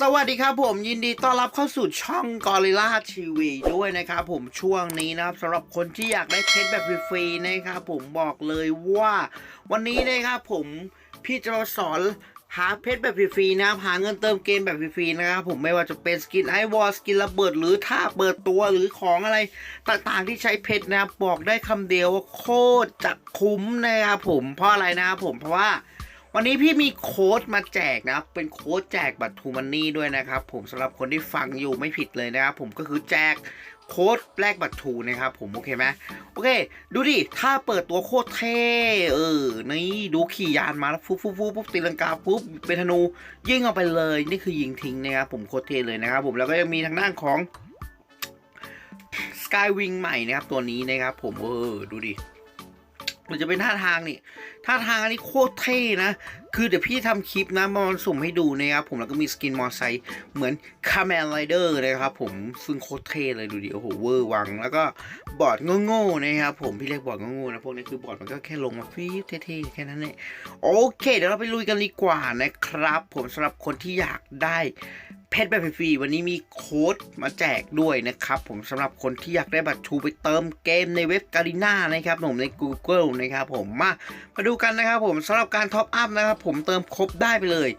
สวัสดีครับผมยินดีต้อนรับเข้าสู่ช่อง Gorilla TV ด้วยนะครับผมช่วงนี้นะครับสำหรับคนที่อยากได้เพชรแบบฟรีๆนะครับผมบอกเลยว่า วันนี้นะครับผมพี่จะมาสอนหาเพชรแบบฟรีๆนะครับหาเงินเติมเกมแบบฟรีๆนะครับผมไม่ว่าจะเป็นสกินไอวอลสกินระเบิดหรือท่าเปิดตัวหรือของอะไรต่างๆที่ใช้เพชรนะครับบอกได้คำเดียวว่าโคตรจะคุ้มนะครับผมเพราะอะไรนะครับผมเพราะว่า วันนี้พี่มีโค้ดมาแจกนะเป็นโค้ดแจกบัตรทูมันนี่ด้วยนะครับ ผมสำหรับคนที่ฟังอยู่ไม่ผิดเลยนะครับผมก็คือแจกโค้ดแลกบัตรทูนะครับผมโอเคไหมโอเค ดูดิ ถ้าเปิดตัวโคตรเท่เออนี่ดูขี่ยานมาแล้วฟุบฟุบฟุบปุ๊บตีลังกาปุ๊บเป็นธนูยิงออกไปเลยนี่คือยิงทิ้งนะครับผมโคตรเท่เลยนะครับผมแล้วก็ยังมีทางด้านของ Skywing ใหม่นะครับตัวนี้นะครับผมเออดูดิ มันจะเป็นท่าทางนี่ท่าทางอันนี้โคตรเท่นะ คือเดี๋ยวพี่ทำคลิปนะมาสุ่มให้ดูนะครับผมแล้วก็มีสกินมอไซค์เหมือนคา m ม n ไรเดอร์นะครับผมซึ่งโคตรเท่เลยดูดิโอ้โหเวอร์วัง แล้วก็บอร์ดโง่ๆนะครับผมพี่เรียกบอร์ดโง่ๆนะพวกนี้คือบอร์ดมันก็แค่ลงมาฟีบเท่ๆแค่นั้นเองโอเค เดี๋ยวเราไปลุยกันดีกว่านะครับ ผมสำหรับคนที่อยากได้ เพชรแบบฟรีวันนี้มีโค้ดมาแจกด้วยนะครับ ผมสำหรับคนที่อยากได้บัตรชูไปเติมเกมในเว็บการีน่านะครับผมใน Google นะครับผมมามาดูกันนะครับผมสำหรับการท็อปอัพนะครับผมเติมครบได้ไปเลย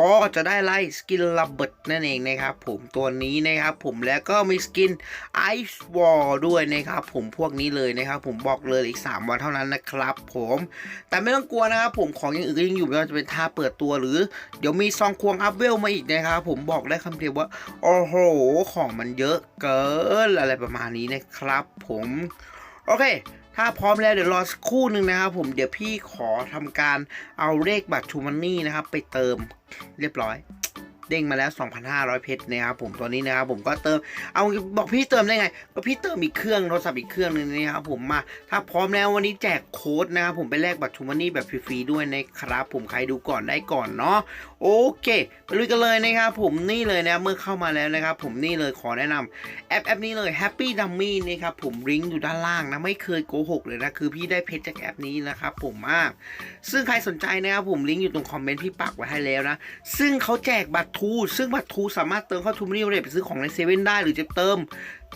ก็จะได้ไล่สกินระเบิดนั่นเองนะครับผมตัวนี้นะครับผมแล้วก็มีสกินไอซ์วอลด้วยนะครับผมพวกนี้เลยนะครับผมบอกเลยอีก 3 วันเท่านั้นนะครับผมแต่ไม่ต้องกลัวนะครับผมของอย่างอื่นก็ยังอยู่ไม่ว่าจะเป็นท่าเปิดตัวหรือ เดี๋ยวมีซองควงอัพเวลมาอีกนะครับผมบอกได้คำเดียวว่าโอ้โหของมันเยอะเกินอะไรประมาณนี้นะครับผม โอเค ถ้าพร้อมแล้วเดี๋ยวรอสักครู่หนึ่งนะครับผมเดี๋ยวพี่ขอทำการเอาเลขบัตรชูมันนี่นะครับ ไปเติมเรียบร้อย เด้งมาแล้ว 2,500 เพชรนะครับผมตัวนี้นะครับผมก็เติม เอาบอกพี่เติมได้ไง ก็พี่เติมอีกเครื่องโทรศัพท์อีกเครื่องหนึงนะครับผมมา ถ้าพร้อมแล้ววันนี้แจกโค้ดนะครับผมไปแลกบัตรชูมันนี่แบบฟรีๆด้วยนะครับผมใครดูก่อนได้ก่อนเนาะโอเคไปลุยกันเลยนะครับผมนี่เลยนะเมื่อเข้ามาแล้วนะครับผมนี่เลยขอแนะนำแอปแอปนี้เลย Happy Dummy นี่ครับผมลิงก์อยู่ด้านล่างนะไม่เคยโกหกเลยนะคือพี่ได้เพชรจากแอปนี้นะครับผมมาก ซึ่งใครสนใจนะครับผมลิงก์อยู่ตรงคอมเมนต์พี่ปักไว้ให้แล้วนะซึ่งเขาแจกบัตรทูซึ่งบัตรทูสามารถเติมเข้าทูมินิเรทไปซื้อของในเซเว่นได้หรือจะเติม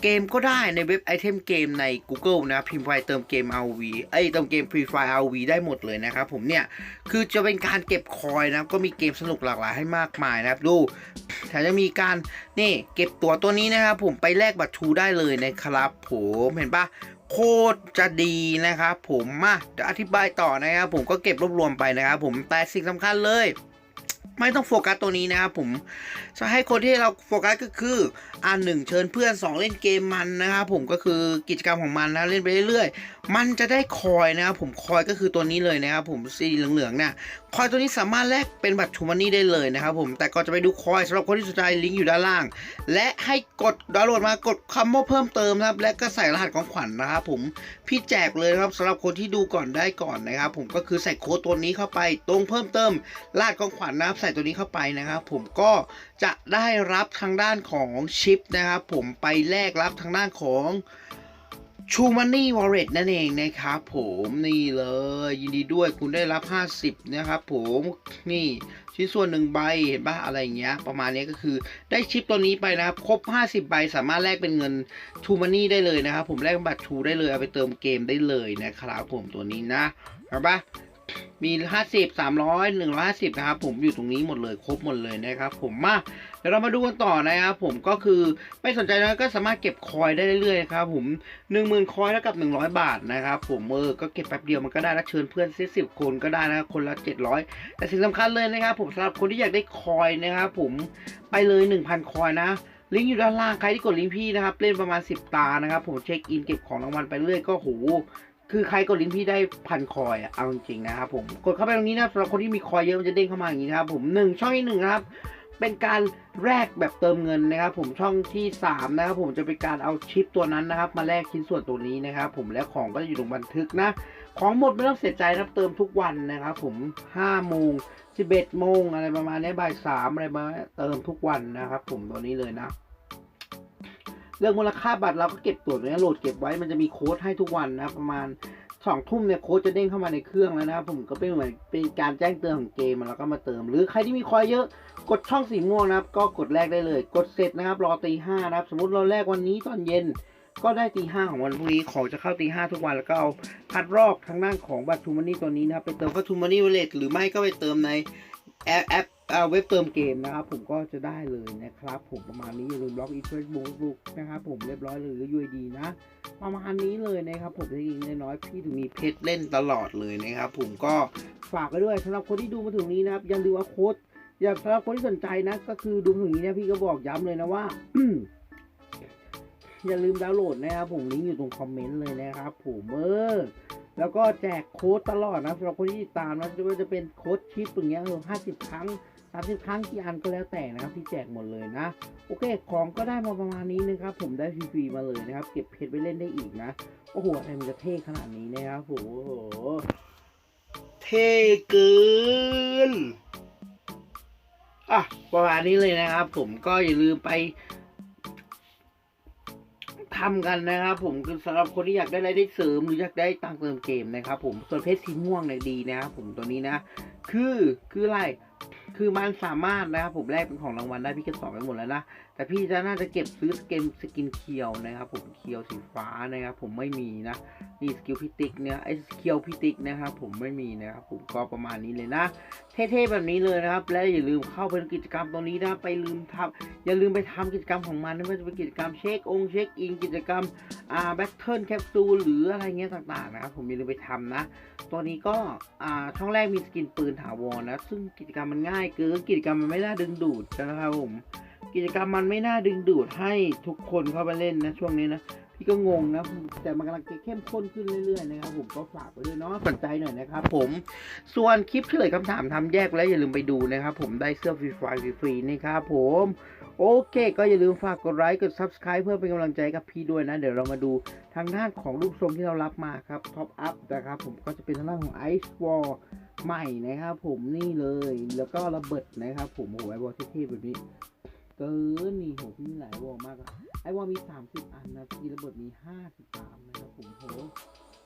เกมก็ได้ในเว็บไอเทมเกมใน Google นะพิมพ์ไปเติมเกม RV เอ้ยเติมเกม Free Fire RV ได้หมดเลยนะครับผมเนี่ย คือจะเป็นการเก็บคอยนะก็มีเกมสนุกหลากหลายให้มากมายนะครับ ดูแถมจะมีการนี่เก็บตัวตัวนี้นะครับผมไปแลกบัตรทูได้เลยนะครับผมเห็นปะโคตรจะดีนะครับผมมาเดี๋ยวอธิบายต่อนะครับผมก็เก็บรวบรวมไปนะครับผมแต่สิ่งสำคัญเลย ไม่ต้องโฟกัสตัวนี้นะครับผมจะให้คนที่เราโฟกัสก็คืออันหนึ่งเชิญเพื่อนสองเล่นเกมมันนะครับผมก็คือกิจกรรมของมันนะเล่นไปเรื่อยๆ มันจะได้คอยนะครับผมคอยก็คือตัวนี้เลยนะครับผมสีเหลืองๆเนี่ย คอยตัวนี้สามารถแลกเป็นบัตรทูมันนี่ได้เลยนะครับผมแต่ก็จะไปดูคอยสำหรับคนที่สนใจลิงก์อยู่ด้านล่าง และให้กดดาวน์โหลดมากดคำว่าเพิ่มเติมนะครับและก็ใส่รหัสของขวัญนะครับผมพี่แจกเลยครับสำหรับคนที่ดูก่อนได้ก่อนนะครับผมก็คือใส่โค้ดตัวนี้เข้าไป ตรงเพิ่มเติมรหัสของขวัญนะครับใส่ตัวนี้เข้าไปนะครับผมก็จะได้รับทางด้านของชิปนะครับผมไปแลกรับทางด้านของ ชูมันนี่วอลเล็ตนั่นเองนะครับผมนี่เลย ยินดีด้วยคุณได้รับ 50 นะครับผมนี่ชิ้นส่วนหนึ่งใบเห็นปะอะไรอย่างเงี้ย ประมาณนี้ก็คือได้ชิปตัวนี้ไปนะครับ ครบ 50 ใบสามารถแลกเป็นเงินทูมันนี่ได้เลยนะครับผมแลกบัตรทูได้เลย เอาไปเติมเกมได้เลยนะครับผมตัวนี้นะเห็นปะมี 50 300 150 นะครับผมอยู่ตรงนี้หมดเลย ครบหมดเลยนะครับผมมา ดี๋ยวเรามาดูกันต่อนะครับผมก็คือไม่สนใจนะก็สามารถเก็บคอยได้เรื่อยๆครับผม10,000คอยเท่ากับ100 บาทนะครับผมเออก็เก็บแป๊บเดียวมันก็ได้แล้วเชิญเพื่อนสิบคนก็ได้นะครับคนละ700 แต่สิ่งสำคัญเลยนะครับผมสำหรับคนที่อยากได้คอยนะครับผมไปเลย 1,000 คอยนะลิงก์อยู่ด้านล่างใครที่กดลิงก์พี่นะครับ เล่นประมาณ 10 ตานะครับ ผมเช็คอินเก็บของรางวัลไปเรื่อยก็โหคือใครกดลิงก์พี่ได้พันคอยอะเอาจริงๆนะครับผมกดเข้าไปตรงนี้นะสำหรับคนที่มีคอยเยอะมันจะเด้งเข้ามาอย่างนี้นะครับผมหนึ่งช่องที่หนึ่งนะครับ เป็นการแลกแบบเติมเงินนะครับ ผมช่องที่สามนะครับ ผมจะเป็นการเอาชิปตัวนั้นนะครับ มาแลกชิ้นส่วนตัวนี้นะครับ ผมและของก็จะอยู่ตรงบันทึกนะ ของหมดไม่ต้องเสียใจครับเติมทุกวันนะครับ ผมห้าโมงสิบเอ็ดโมงอะไรประมาณนี้บ่ายสามอะไรมาเติมทุกวันนะครับ ผมตัวนี้เลยนะเรื่องมูลค่าบัตรเราก็เก็บตัวนี้โหลดเก็บไว้มันจะมีโค้ดให้ทุกวันนะประมาณ สองทุ่มเนี่ยโค้ดจะเด้งเข้ามาในเครื่องแล้วนะครับผมก็เป็นเหมือนเป็นการแจ้งเตือนของเกมแล้วก็มาเติม หรือใครที่มีคอยเยอะกดช่องสีม่วงนะครับ ก็กดแรกได้เลย กดเสร็จนะครับ รอตีห้านะครับ สมมติเราแรกวันนี้ตอนเย็น ก็ได้ตีห้าของวันพรุ่งนี้ของจะเข้าตีห้าทุกวันแล้วก็เอาพัดรอบทางด้านของบัตรทูมันนี่ตัวนี้นะครับไปเติมบัตรทูมันนี่วลเลตหรือไม่ก็ไปเติมในแอปแอป เอ่อเว็บเติมเกมนะครับ ผมก็จะได้เลยนะครับ ผมประมาณนี้อย่าลืมบล็อกอีเฟซบุ๊กนะครับ ผมเรียบร้อยเลยหรือยูดีนะประมาณนี้เลยนะครับ ผมจะยิงน้อยๆพี่ถึงมีเพชรเล่นตลอดเลยนะครับ ผมก็ฝากไว้ด้วยสำหรับคนที่ดูมาถึงนี้นะครับอย่าลืมว่าโค้ดอย่าสำหรับคนที่สนใจนะ ก็คือดูถึงนี้เนี่ยพี่ก็บอกย้ำเลยนะว่าอย่าลืมดาวน์โหลดนะครับผมลิงก์อยู่ตรงคอมเมนต์เลยนะครับ ผมเออแล้วก็แจกโค้ดตลอดนะสำหรับคนที่ติดตามนะจะว่าจะเป็นโค้ดชิปอย่างเงี้ยเออห้าสิบครั้ง สามสิบครั้งกี่อันก็แล้วแต่นะครับที่แจกหมดเลยนะ โอเค ของก็ได้มาประมาณนี้นะครับ ผมได้ฟรีๆมาเลยนะครับ เก็บเพชรไปเล่นได้อีกนะ โอ้โหอะไรมันจะเท่ขนาดนี้นะครับโอ้โหเท่เกินอะประมาณนี้เลยนะครับ ผมก็อย่าลืมไปทำกันนะครับผมคือสำหรับคนที่อยากได้รายได้เสริมหรืออยากได้ตังเติมเกมนะครับผมส่วนเพชรสีม่วงเนี่ยดีนะครับผมตัวนี้นะ คือคืออะไร คือมันสามารถนะครับผมแลกเป็นของรางวัลได้พี่ก็สอบไปหมดแล้วนะ แต่พี่จะน่าจะเก็บซื้อสกินสกินเคียวนะครับผมเคียวสีฟ้านะครับผมไม่มีนะนี่สกิลพิติกเนี่ยไอ้สกิลพิติกนะครับผมไม่มีนะครับผมก็ประมาณนี้เลยนะ เท่ๆแบบนี้เลยนะครับ และอย่าลืมเข้าไปกิจกรรมตรงนี้นะไปลืมทำอย่าลืมไปทำกิจกรรมของมันไม่ว่าจะเป็นกิจกรรมเช็คองเช็คอินกิจกรรมอ่าแบทเทิลแคปซูลหรืออะไรเงี้ยต่างๆนะครับผมอย่าลืมไปทำนะ ตัวนี้ก็อ่าช่องแรกมีสกินปืนถาวรนะ ซึ่งกิจกรรมมันง่ายเกินกิจกรรมมันไม่น่าดึงดูดนะครับผมกิจกรรมมันไม่น่าดึงดูดให้ทุกคนเข้ามาเล่นนะช่วงนี้นะ พี่ก็งงนะแต่มันกำลังเข้มข้นขึ้นเรื่อยๆนะครับผมก็ฝากไว้ด้วยเนาะสนใจหน่อยนะครับผมส่วนคลิปเฉลยคำถามทำแยกแล้วอย่าลืมไปดูนะครับผมได้เสื้อฟรีไฟฟรีนะครับผมโอเค ก็อย่าลืมฝากกดไลค์กด subscribe เพื่อเป็นกำลังใจกับพี่ด้วยนะ เดี๋ยวเรามาดูทางด้านของรูปทรงที่เรารับมาครับท็อปอัพนะครับผมก็จะเป็นทางด้านของ Ice Wall ใหม่นะครับผมนี่เลยแล้วก็ระเบิดนะครับผมโอ้ไอวอลเท่ๆแบบนี้เกินนี่โหพี่มีหลายวอลมากอะไอวอลมี 30 ระเบิดมี53นะครับผมโห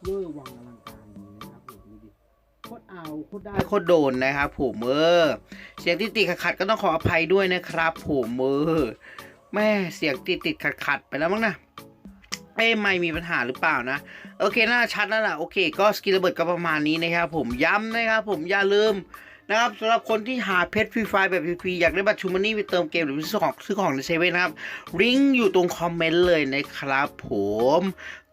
เวอร์วังอลังการดีนะครับผมดูดิโคตรเอาโคตรได้โคตรโดนนะครับผมเออเสียงติดติดขัดขัดก็ต้องขออภัยด้วยนะครับผมเออแม่เสียงติดติดขัดขัดไปแล้วมั้งนะเอ้ไม่มีปัญหาหรือเปล่านะ โอเคน่าชัดแล้วล่ะ โอเค ก็สกิลระเบิดก็ประมาณนี้นะครับผมย้ำนะครับผมอย่าลืม นะครับสำหรับคนที่หาเพชรฟรีไฟแบบฟรีๆอยากได้บัตรชูมันนี่ไปเติมเกมหรือซื้อของซื้อของในเซเว่นนะครับลิงก์อยู่ตรงคอมเมนต์เลยนะครับ ผม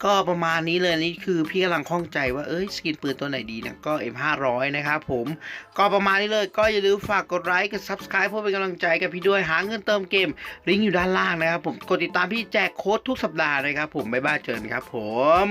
ก็ประมาณนี้เลยนี่คือพี่กำลังข้องใจว่าเอ้ยสกินปืนตัวไหนดีเนี่ยก็ M500 นะครับผมก็ประมาณนี้เลยก็อย่าลืมฝากกดไลค์กด Subscribe เพื่อเป็นกำลังใจกับพี่ด้วยหาเงินเติมเกมลิงก์อยู่ด้านล่างนะครับผมกดติดตามพี่แจกโค้ดทุกสัปดาห์นะครับผมบ๊ายบายเจอกันครับผม